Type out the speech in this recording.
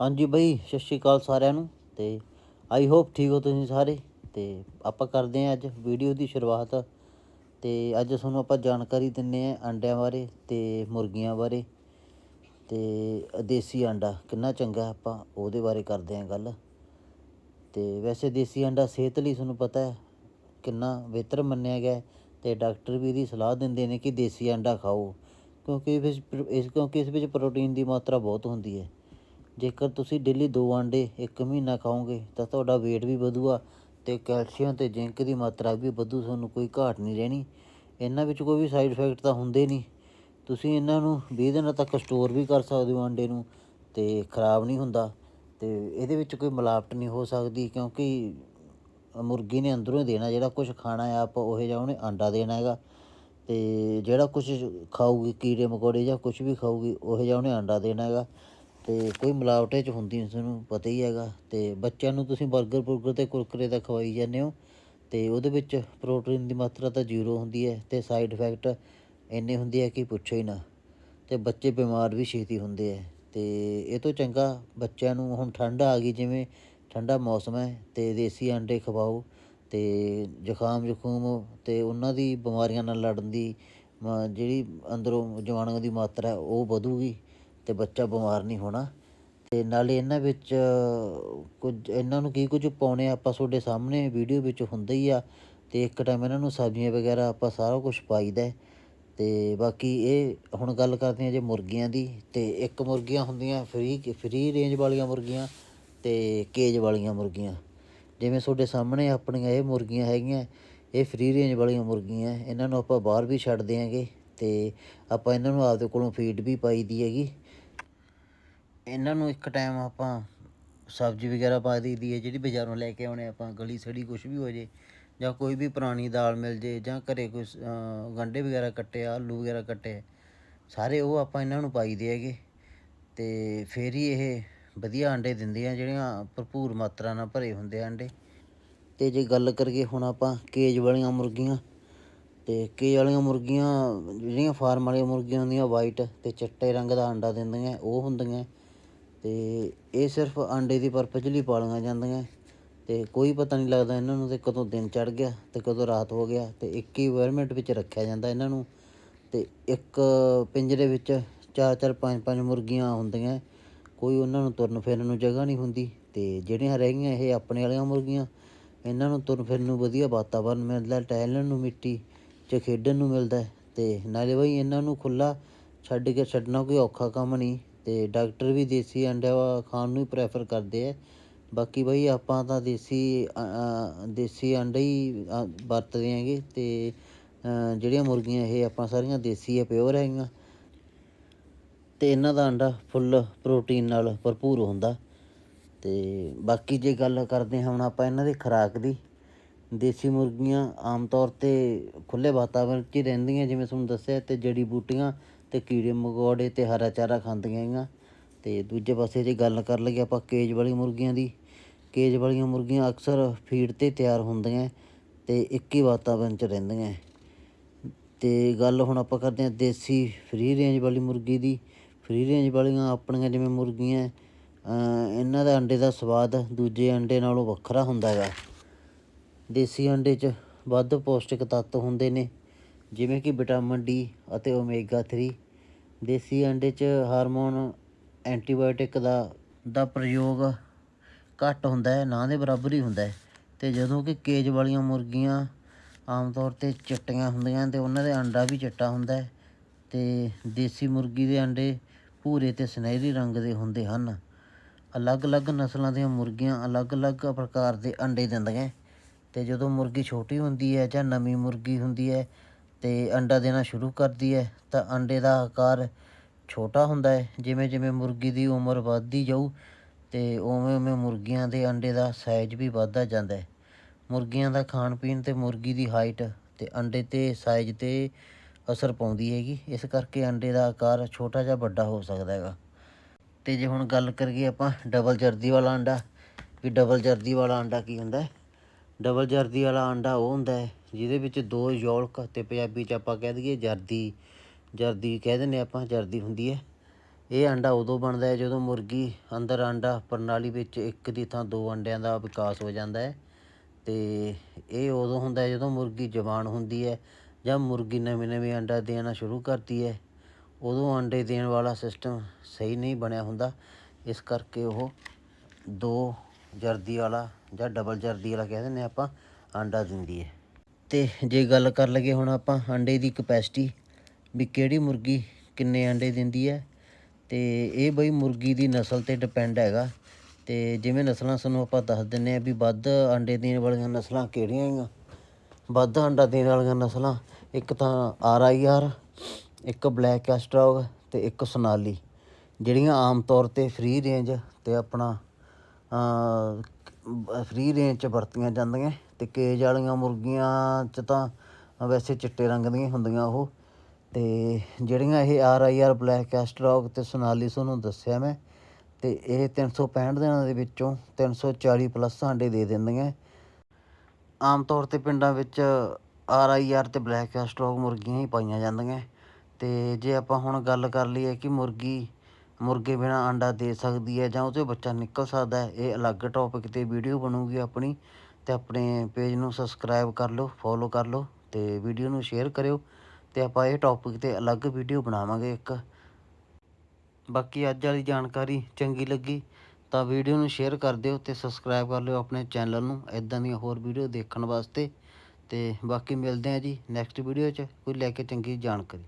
ਹਾਂਜੀ ਬਈ, ਸਤਿ ਸ਼੍ਰੀ ਅਕਾਲ ਸਾਰਿਆਂ ਨੂੰ ਤੇ ਆਈ ਹੋਪ ਠੀਕ ਹੋ ਤੁਸੀਂ ਸਾਰੇ ਤੇ ਆਪਾਂ ਕਰਦੇ ਹਾਂ ਅੱਜ ਵੀਡੀਓ ਦੀ ਸ਼ੁਰੂਆਤ। ਤੇ ਅੱਜ ਤੁਹਾਨੂੰ ਆਪਾਂ ਜਾਣਕਾਰੀ ਦਿੰਨੇ ਆ ਅੰਡਿਆਂ ਬਾਰੇ ਤੇ ਮੁਰਗੀਆਂ ਬਾਰੇ ਤੇ ਦੇਸੀ ਆਂਡਾ ਕਿੰਨਾ ਚੰਗਾ ਆਪਾਂ ਉਹਦੇ ਬਾਰੇ ਕਰਦੇ ਹਾਂ ਗੱਲ। ਤੇ ਵੈਸੇ ਦੇਸੀ ਆਂਡਾ ਸਿਹਤ ਲਈ ਤੁਹਾਨੂੰ ਪਤਾ ਹੈ ਕਿੰਨਾ ਬਿਹਤਰ ਮੰਨਿਆ ਗਿਆ ਹੈ ਤੇ ਡਾਕਟਰ ਵੀ ਇਹਦੀ ਸਲਾਹ ਦਿੰਦੇ ਨੇ ਕਿ ਦੇਸੀ ਆਂਡਾ ਖਾਓ ਕਿਉਂਕਿ ਇਸ ਇਸ ਕਿਉਂਕਿ ਇਸ ਵਿੱਚ ਪ੍ਰੋਟੀਨ ਦੀ ਮਾਤਰਾ ਬਹੁਤ ਹੁੰਦੀ ਹੈ। ਜੇਕਰ ਤੁਸੀਂ ਡੇਲੀ ਦੋ ਆਂਡੇ ਇੱਕ ਮਹੀਨਾ ਖਾਓਗੇ, ਤਾਂ ਤੁਹਾਡਾ weight ਵੀ ਵਧੂਗਾ ਤੇ ਕੈਲਸ਼ੀਅਮ ਤੇ ਜ਼ਿੰਕ ਦੀ ਮਾਤਰਾ ਵੀ ਵਧੂ, ਤੁਹਾਨੂੰ ਕੋਈ ਘਾਟ ਨਹੀਂ ਰਹਿਣੀ। ਇਹਨਾਂ ਵਿੱਚ ਕੋਈ ਵੀ ਸਾਈਡ ਇਫੈਕਟ ਤਾਂ ਹੁੰਦੇ ਨਹੀਂ। ਤੁਸੀਂ ਇਹਨਾਂ ਨੂੰ 20 ਦਿਨਾਂ ਤੱਕ ਸਟੋਰ ਵੀ ਕਰ ਸਕਦੇ ਹੋ ਆਂਡੇ ਨੂੰ ਤੇ ਖਰਾਬ ਨਹੀਂ ਹੁੰਦਾ ਤੇ ਇਹਦੇ ਵਿੱਚ ਕੋਈ ਮਿਲਾਵਟ ਨਹੀਂ ਹੋ ਸਕਦੀ ਕਿਉਂਕਿ ਮੁਰਗੀ ਨੇ ਅੰਦਰੋਂ ਹੀ ਦੇਣਾ, ਜਿਹੜਾ ਕੁਝ ਖਾਣਾ ਹੈ ਆਪਾਂ ਉਹ ਜਿਹਾ ਉਹਨੇ ਆਂਡਾ ਦੇਣਾ ਹੈਗਾ। ਤੇ ਜਿਹੜਾ ਕੁਝ ਖਾਊਗੀ, ਕੀੜੇ ਮਕੌੜੇ ਜਾਂ ਕੁਝ ਵੀ ਖਾਊਗੀ, ਉਹ ਜਿਹਾ ਉਹਨੇ ਆਂਡਾ ਦੇਣਾ ਹੈਗਾ। ਤੇ ਕੋਈ ਮਿਲਾਵਟ 'ਚ ਹੁੰਦੀ ਨਹੀਂ ਤੁਹਾਨੂੰ ਪਤਾ ਹੀ ਹੈਗਾ। ਤੇ ਬੱਚਿਆਂ ਨੂੰ ਤੁਸੀਂ 버ਗਰ ਬੁਰਗਰ ਤੇ ਕੁਰਕਰੇ ਦਾ ਖਵਾਈ ਜਾਂਦੇ ਹੋ। ਤੇ ਉਹਦੇ ਵਿੱਚ ਪ੍ਰੋਟੀਨ ਦੀ ਮਾਤਰਾ ਤਾਂ ਜ਼ੀਰੋ ਹੁੰਦੀ ਹੈ ਤੇ ਸਾਈਡ ਇਫੈਕਟ ਇੰਨੇ ਹੁੰਦੇ ਆ ਕਿ ਪੁੱਛੋ ਹੀ ਨਾ। ਤੇ ਬੱਚੇ ਬਿਮਾਰ ਵੀ ਛੇਤੀ ਹੁੰਦੇ ਆ। ਤੇ ਇਹ ਤੋਂ ਚੰਗਾ ਬੱਚਿਆਂ ਨੂੰ ਹੁਣ ਠੰਡ ਆ ਗਈ, ਜਿਵੇਂ ਠੰਡਾ ਮੌਸਮ ਹੈ ਤੇ ਦੇਸੀ ਅੰਡੇ ਖਵਾਓ ਤੇ ਜ਼ੁਕਾਮ ਜ਼ੁਖੂਮ ਤੇ ਉਹਨਾਂ ਦੀ ਬਿਮਾਰੀਆਂ ਨਾਲ ਲੜਨ ਦੀ ਮ- ਜਿਹੜੀ ਅੰਦਰੋਂ ਜੀਵਾਣੂਆਂ ਦੀ ਮਾਤਰਾ ਉਹ ਵਧੂਗੀ। ਤੇ ਬੱਚਾ ਬਿਮਾਰ ਨਹੀਂ ਹੋਣਾ। ਤੇ ਨਾਲੇ ਇਹਨਾਂ ਵਿੱਚ, ਕੁਝ, ਇਹਨਾਂ ਨੂੰ ਕੀ ਕੁਝ ਪਾਉਣੇ ਆਪਾਂ ਤੁਹਾਡੇ ਸਾਹਮਣੇ ਵੀਡੀਓ ਵਿੱਚ ਹੁੰਦਾ ਹੀ ਆ। ਤੇ ਇੱਕ ਟਾਈਮ ਇਹਨਾਂ ਨੂੰ ਸਬਜ਼ੀਆਂ ਵਗੈਰਾ ਆਪਾਂ ਸਾਰਾ ਕੁਝ ਪਾਈਦਾ। ਹੈ। ਤੇ ਬਾਕੀ ਇਹ, ਹੁਣ ਗੱਲ ਕਰਦੇ ਹਾਂ ਜੇ ਮੁਰਗੀਆਂ ਦੀ, ਤੇ ਇੱਕ ਮੁਰਗੀਆਂ ਹੁੰਦੀਆਂ ਫ੍ਰੀ ਫ੍ਰੀ ਰੇਂਜ ਵਾਲੀਆਂ ਮੁਰਗੀਆਂ ਤੇ ਕੇਜ ਵਾਲੀਆਂ ਮੁਰਗੀਆਂ। ਜਿਵੇਂ ਤੁਹਾਡੇ ਸਾਹਮਣੇ ਆਪਣੀਆਂ ਇਹ ਮੁਰਗੀਆਂ ਹੈਗੀਆਂ, ਇਹ ਫ੍ਰੀ ਰੇਂਜ ਵਾਲੀਆਂ ਮੁਰਗੀਆਂ, ਇਹਨਾਂ ਨੂੰ ਆਪਾਂ ਬਾਹਰ ਵੀ ਛੱਡ ਦਿਆਂਗੇ। ਤੇ ਆਪਾਂ ਇਹਨਾਂ ਨੂੰ ਆਪਦੇ ਕੋਲੋਂ ਫੀਡ ਵੀ ਪਾਈ ਦੀ ਹੈਗੀ। ਇਹਨਾਂ ਨੂੰ ਇੱਕ ਟਾਈਮ ਆਪਾਂ ਸਬਜ਼ੀ ਵਗੈਰਾ ਪਾ ਦਈਦੀ ਹੈ, ਜਿਹੜੀ ਬਾਜ਼ਾਰੋਂ ਲੈ ਕੇ ਆਉਣੇ ਆਪਾਂ, ਗਲੀ ਸੜੀ ਕੁਝ ਵੀ ਹੋ ਜੇ, ਜਾਂ ਕੋਈ ਵੀ ਪੁਰਾਣੀ ਦਾਲ ਮਿਲ ਜੇ, ਜਾਂ ਘਰੇ ਕੋਈ ਸ- ਗੰਢੇ ਵਗੈਰਾ ਕੱਟੇ, ਆਲੂ ਵਗੈਰਾ ਕੱਟੇ, ਸਾਰੇ ਉਹ ਆਪਾਂ ਇਹਨਾਂ ਨੂੰ ਪਾਈ ਦੇ ਹੈਗੇ। ਤੇ ਫਿਰ ਹੀ ਇਹ ਵਧੀਆ ਆਂਡੇ ਦਿੰਦੇ ਆ, ਜਿਹੜੀਆਂ ਭਰਪੂਰ ਮਾਤਰਾ ਨਾਲ ਭਰੇ ਹੁੰਦੇ ਆ ਆਂਡੇ ਤੇ ਜੇ ਗੱਲ ਕਰੀਏ ਹੁਣ ਆਪਾਂ ਕੇਜ ਵਾਲੀਆਂ ਮੁਰਗੀਆਂ, ਤੇ ਕੇਜ ਵਾਲੀਆਂ ਮੁਰਗੀਆਂ, ਜਿਹੜੀਆਂ ਫਾਰਮ ਵਾਲੀਆਂ ਮੁਰਗੀਆਂ ਹੁੰਦੀਆਂ ਵਾਈਟ ਤੇ ਚਿੱਟੇ ਰੰਗ ਦਾ ਆਂਡਾ ਦਿੰਦੀਆਂ, ਉਹ ਹੁੰਦੀਆਂ। ਅਤੇ ਇਹ ਸਿਰਫ ਆਂਡੇ ਦੀ ਪਰਪਸ ਲਈ ਪਾਲੀਆਂ ਜਾਂਦੀਆਂ। ਅਤੇ ਕੋਈ ਪਤਾ ਨਹੀਂ ਲੱਗਦਾ ਇਹਨਾਂ ਨੂੰ ਤੇ ਕਦੋਂ ਦਿਨ ਚੜ੍ਹ ਗਿਆ ਅਤੇ ਕਦੋਂ ਰਾਤ ਹੋ ਗਿਆ ਅਤੇ ਇੱਕ ਹੀ environment ਵਿੱਚ ਰੱਖਿਆ ਜਾਂਦਾ ਇਹਨਾਂ ਨੂੰ। ਅਤੇ ਇੱਕ ਪਿੰਜਰੇ ਵਿੱਚ ਚਾਰ ਚਾਰ, ਪੰਜ ਪੰਜ ਮੁਰਗੀਆਂ ਹੁੰਦੀਆਂ। ਕੋਈ ਉਹਨਾਂ ਨੂੰ ਤੁਰਨ ਫਿਰਨ ਨੂੰ ਜਗ੍ਹਾ ਨਹੀਂ ਹੁੰਦੀ। ਅਤੇ ਜਿਹੜੀਆਂ ਰਹਿ ਗਈਆਂ ਇਹ ਆਪਣੇ ਵਾਲੀਆਂ ਮੁਰਗੀਆਂ। ਇਹਨਾਂ ਨੂੰ ਤੁਰਨ ਫਿਰਨ ਨੂੰ ਵਧੀਆ ਵਾਤਾਵਰਨ ਮਿਲਦਾ, ਟਹਿਲਣ ਨੂੰ ਮਿੱਟੀ 'ਚ ਖੇਡਣ ਨੂੰ ਮਿਲਦਾ। ਅਤੇ ਨਾਲੇ ਬਈ ਇਹਨਾਂ ਨੂੰ ਖੁੱਲ੍ਹਾ ਛੱਡ ਕੇ ਛੱਡਣਾ ਕੋਈ ਔਖਾ ਕੰਮ ਨਹੀਂ। ਅਤੇ ਡਾਕਟਰ ਵੀ ਦੇਸੀ ਅੰਡਾ ਖਾਣ ਨੂੰ ਹੀ ਪ੍ਰੈਫਰ ਕਰਦੇ ਹੈ ਬਾਕੀ ਬਈ ਆਪਾਂ ਤਾਂ ਦੇਸੀ ਦੇਸੀ ਆਂਡਾ ਹੀ ਵਰਤਦੇ ਹੈਗੇ ਅਤੇ ਜਿਹੜੀਆਂ ਮੁਰਗੀਆਂ ਇਹ ਆਪਾਂ ਸਾਰੀਆਂ ਦੇਸੀ ਆ ਪਿਓਰ ਹੈਗੀਆਂ। ਅਤੇ ਇਹਨਾਂ ਦਾ ਅੰਡਾ ਫੁੱਲ ਪ੍ਰੋਟੀਨ ਨਾਲ ਭਰਪੂਰ ਹੁੰਦਾ। ਅਤੇ ਬਾਕੀ ਜੇ ਗੱਲ ਕਰਦੇ ਹਾਂ ਹੁਣ ਆਪਾਂ ਇਹਨਾਂ ਦੀ ਖੁਰਾਕ ਦੀ, ਦੇਸੀ ਮੁਰਗੀਆਂ ਆਮ ਤੌਰ ਤੇ ਖੁੱਲੇ ਵਾਤਾਵਰਣ 'ਚ ਹੀ ਰਹਿੰਦੀਆਂ, ਜਿਵੇਂ ਤੁਹਾਨੂੰ ਦੱਸਿਆ, ਤੇ ਜੜੀ ਬੂਟੀਆਂ ਤੇ ਕੀੜੇ ਮਕੌੜੇ ਤੇ ਹਰਾ ਚਾਰਾ ਖਾਂਦੀਆਂ ਹੈਗੀਆਂ ਤੇ ਦੂਜੇ ਪਾਸੇ ਜੇ ਗੱਲ ਕਰ ਲਈਏ ਆਪਾਂ ਕੇਜ ਵਾਲੀ ਮੁਰਗੀਆਂ ਦੀ, ਕੇਜ ਵਾਲੀਆਂ ਮੁਰਗੀਆਂ ਅਕਸਰ ਫੀਡ ਤੇ ਤਿਆਰ ਹੁੰਦੀਆਂ ਅਤੇ ਇੱਕ ਹੀ ਵਾਤਾਵਰਨ 'ਚ ਰਹਿੰਦੀਆਂ ਅਤੇ ਗੱਲ ਹੁਣ ਆਪਾਂ ਕਰਦੇ ਹਾਂ ਦੇਸੀ ਫ੍ਰੀ ਰੇਂਜ ਵਾਲੀ ਮੁਰਗੀ ਦੀ। ਫ੍ਰੀ ਰੇਂਜ ਵਾਲੀਆਂ ਆਪਣੀਆਂ ਜਿਵੇਂ ਮੁਰਗੀਆਂ ਇਹਨਾਂ ਦਾ ਅੰਡੇ ਦਾ ਸਵਾਦ ਦੂਜੇ ਅੰਡੇ ਨਾਲੋਂ ਵੱਖਰਾ ਹੁੰਦਾ ਹੈਗਾ। ਦੇਸੀ ਅੰਡੇ 'ਚ ਵੱਧ ਪੌਸ਼ਟਿਕ ਤੱਤ ਹੁੰਦੇ ਨੇ, ਜਿਵੇਂ ਕਿ ਵਿਟਾਮਿਨ ਡੀ ਅਤੇ ਓਮੇਗਾ 3 ਦੇਸੀ ਅੰਡੇ 'ਚ ਹਾਰਮੋਨ ਐਂਟੀਬਾਇਓਟਿਕ ਦਾ ਦਾ ਪ੍ਰਯੋਗ ਘੱਟ ਹੁੰਦਾ ਹੈ, ਨਾ ਦੇ ਬਰਾਬਰ ਹੀ ਹੁੰਦਾ ਹੈ। ਤੇ ਜਦੋਂ ਕਿ ਕੇਜ ਵਾਲੀਆਂ ਮੁਰਗੀਆਂ ਆਮ ਤੌਰ ਤੇ ਚਿੱਟੀਆਂ ਹੁੰਦੀਆਂ ਅਤੇ ਉਹਨਾਂ ਦੇ ਅੰਡਾ ਵੀ ਚਿੱਟਾ ਹੁੰਦਾ ਹੈ ਤੇ ਦੇਸੀ ਮੁਰਗੀ ਦੇ ਅੰਡੇ ਭੂਰੇ ਅਤੇ ਸੁਨਹਿਰੀ ਰੰਗ ਦੇ ਹੁੰਦੇ ਹਨ। ਅਲੱਗ-ਅਲੱਗ ਨਸਲਾਂ ਦੀਆਂ ਮੁਰਗੀਆਂ ਅਲੱਗ-ਅਲੱਗ ਪ੍ਰਕਾਰ ਦੇ ਅੰਡੇ ਦਿੰਦੀਆਂ ਅਤੇ ਜਦੋਂ ਮੁਰਗੀ ਛੋਟੀ ਹੁੰਦੀ ਹੈ ਜਾਂ ਨਵੀਂ ਮੁਰਗੀ ਹੁੰਦੀ ਹੈ ਤੇ ਅੰਡਾ ਦੇਣਾ ਸ਼ੁਰੂ ਕਰਦੀ ਹੈ ਤਾਂ ਅੰਡੇ ਦਾ ਆਕਾਰ ਛੋਟਾ ਹੁੰਦਾ ਹੈ ਜਿਵੇਂ ਜਿਵੇਂ ਮੁਰਗੀ ਦੀ ਉਮਰ ਵੱਧਦੀ ਜਾਊ ਤੇ ਉਵੇਂ ਉਵੇਂ ਮੁਰਗੀਆਂ ਦੇ ਅੰਡੇ ਦਾ ਸਾਈਜ਼ ਵੀ ਵੱਧਦਾ ਜਾਂਦਾ ਹੈ ਮੁਰਗੀਆਂ ਦਾ ਖਾਣ ਪੀਣ ਤੇ ਮੁਰਗੀ ਦੀ ਹਾਈਟ ਤੇ ਅੰਡੇ ਤੇ ਸਾਈਜ਼ ਤੇ ਅਸਰ ਪਾਉਂਦੀ ਹੈਗੀ। ਇਸ ਕਰਕੇ ਅੰਡੇ ਦਾ ਆਕਾਰ ਛੋਟਾ ਜਾਂ ਵੱਡਾ ਹੋ ਸਕਦਾ ਹੈਗਾ। ਤੇ ਜੇ ਹੁਣ ਗੱਲ ਕਰੀਏ ਆਪਾਂ ਡਬਲ ਜਰਦੀ ਵਾਲਾ ਅੰਡਾ, ਵੀ ਡਬਲ ਜਰਦੀ ਵਾਲਾ ਅੰਡਾ ਕੀ ਹੁੰਦਾ ਹੈ ਡਬਲ ਜਰਦੀ ਵਾਲਾ ਅੰਡਾ ਉਹ ਹੁੰਦਾ ਹੈ, ਜਿਹਦੇ ਵਿੱਚ ਦੋ ਯੋਲਕ ਅਤੇ ਪੰਜਾਬੀ ਚ ਆਪਾਂ ਕਹਿ ਦਈਏ ਜਰਦੀ ਜਰਦੀ ਕਹਿ ਦਿੰਦੇ ਆਪਾਂ, ਜਰਦੀ ਹੁੰਦੀ ਹੈ। ਇਹ ਅੰਡਾ ਉਦੋਂ ਬਣਦਾ ਹੈ ਜਦੋਂ ਮੁਰਗੀ ਅੰਦਰ ਆਂਡਾ ਪ੍ਰਣਾਲੀ ਵਿੱਚ ਇੱਕ ਦੀ ਥਾਂ ਦੋ ਅੰਡਿਆਂ ਦਾ ਵਿਕਾਸ ਹੋ ਜਾਂਦਾ ਹੈ ਅਤੇ ਇਹ ਉਦੋਂ ਹੁੰਦਾ ਜਦੋਂ ਮੁਰਗੀ ਜਵਾਨ ਹੁੰਦੀ ਹੈ ਜਾਂ ਮੁਰਗੀ ਨਵੇਂ ਨਵੇਂ ਅੰਡਾ ਦੇਣਾ ਸ਼ੁਰੂ ਕਰਦੀ ਹੈ। ਉਦੋਂ ਅੰਡੇ ਦੇਣ ਵਾਲਾ ਸਿਸਟਮ ਸਹੀ ਨਹੀਂ ਬਣਿਆ ਹੁੰਦਾ, ਇਸ ਕਰਕੇ ਉਹ ਦੋ ਜਰਦੀ ਵਾਲਾ ਜਾਂ ਡਬਲ ਜਰਦੀ ਵਾਲਾ ਕਹਿ ਦਿੰਦੇ ਆਪਾਂ, ਆਂਡਾ ਦਿੰਦੀ ਹੈ। ਤੇ ਜੇ ਗੱਲ ਕਰ ਲਈਏ ਹੁਣ ਆਪਾਂ ਆਂਡੇ ਦੀ ਕਪੈਸਿਟੀ ਵੀ ਕਿਹੜੀ ਮੁਰਗੀ ਕਿੰਨੇ ਆਂਡੇ ਦਿੰਦੀ ਹੈ, ਤੇ ਇਹ ਬਈ ਮੁਰਗੀ ਦੀ ਨਸਲ ਤੇ ਡਿਪੈਂਡ ਹੈਗਾ। ਤੇ ਜਿਵੇਂ ਨਸਲਾਂ ਸਾਨੂੰ ਆਪਾਂ ਦੱਸ ਦਿੰਨੇ ਆ ਵੀ ਵੱਧ ਆਂਡੇ ਦੇਣ ਵਾਲੀਆਂ ਨਸਲਾਂ ਕਿਹੜੀਆਂ ਹੈਗੀਆਂ? ਵੱਧ ਆਂਡਾ ਦੇਣ ਵਾਲੀਆਂ ਨਸਲਾਂ, ਇੱਕ ਤਾਂ ਆਰ ਆਈ ਆਰ, ਇੱਕ ਬਲੈਕ ਐਸਟਰੋਗ ਤੇ ਇੱਕ ਸੋਨਾਲੀ। ਜਿਹੜੀਆਂ ਆਮ ਤੌਰ ਤੇ ਫ੍ਰੀ ਰੇਂਜ ਤੇ ਆਪਣਾ ਫ੍ਰੀ ਰੇਂਜ ਚ ਵਰਤੀਆਂ ਜਾਂਦੀਆਂ ਅਤੇ ਕੇਜ ਵਾਲੀਆਂ ਮੁਰਗੀਆਂ ਚ ਤਾਂ ਵੈਸੇ ਚਿੱਟੇ ਰੰਗ ਦੀਆਂ ਹੁੰਦੀਆਂ ਉਹ। ਅਤੇ ਜਿਹੜੀਆਂ ਇਹ R I R black Australorp ਅਤੇ ਸੋਨਾਲੀ ਤੁਹਾਨੂੰ ਦੱਸਿਆ ਮੈਂ ਅਤੇ ਇਹ 365 ਦਿਨਾਂ ਦੇ ਵਿੱਚੋਂ 340 ਪਲੱਸ ਆਂਡੇ ਦੇ ਦਿੰਦੀਆਂ। ਆਮ ਤੌਰ ਤੇ ਪਿੰਡਾਂ ਵਿੱਚ ਆਰ ਆਈ ਆਰ ਅਤੇ ਬਲੈਕ ਐਸਟਰੋਗ ਮੁਰਗੀਆਂ ਹੀ ਪਾਈਆਂ ਜਾਂਦੀਆਂ। ਅਤੇ ਜੇ ਆਪਾਂ ਹੁਣ ਗੱਲ ਕਰ ਲਈਏ ਕਿ ਮੁਰਗੀ ਮੁਰਗੇ ਬਿਨਾਂ ਅੰਡਾ ਦੇ ਸਕਦੀ ਹੈ ਜਾਂ ਉਹਦੇ ਬੱਚਾ ਨਿਕਲ ਸਕਦਾ ਹੈ। ਇਹ ਅਲੱਗ ਟੌਪਿਕ ਤੇ ਵੀਡੀਓ ਬਣੂਗੀ ਆਪਣੀ ਅਤੇ ਆਪਣੇ ਪੇਜ ਨੂੰ ਸਬਸਕ੍ਰਾਈਬ ਕਰ ਲਓ ਫੋਲੋ ਕਰ ਲਓ ਅਤੇ ਵੀਡੀਓ ਨੂੰ ਸ਼ੇਅਰ ਕਰਿਓ ਅਤੇ ਆਪਾਂ ਇਹ ਟੌਪਿਕ ਤੇ ਅਲੱਗ ਵੀਡੀਓ ਬਣਾਵਾਂਗੇ ਇੱਕ। ਬਾਕੀ ਅੱਜ ਵਾਲੀ ਜਾਣਕਾਰੀ ਚੰਗੀ ਲੱਗੀ ਤਾਂ ਵੀਡੀਓ ਨੂੰ ਸ਼ੇਅਰ ਕਰ ਦਿਓ ਅਤੇ ਸਬਸਕ੍ਰਾਈਬ ਕਰ ਲਿਓ ਆਪਣੇ ਚੈਨਲ ਨੂੰ ਇਦਾਂ ਦੀਆਂ ਹੋਰ ਵੀਡੀਓ ਦੇਖਣ ਵਾਸਤੇ ਅਤੇ ਬਾਕੀ ਮਿਲਦੇ ਹਾਂ ਜੀ ਨੈਕਸਟ ਵੀਡੀਓ 'ਚ। ਕੋਈ ਲੈ ਕੇ ਚੰਗੀ ਜਾਣਕਾਰੀ।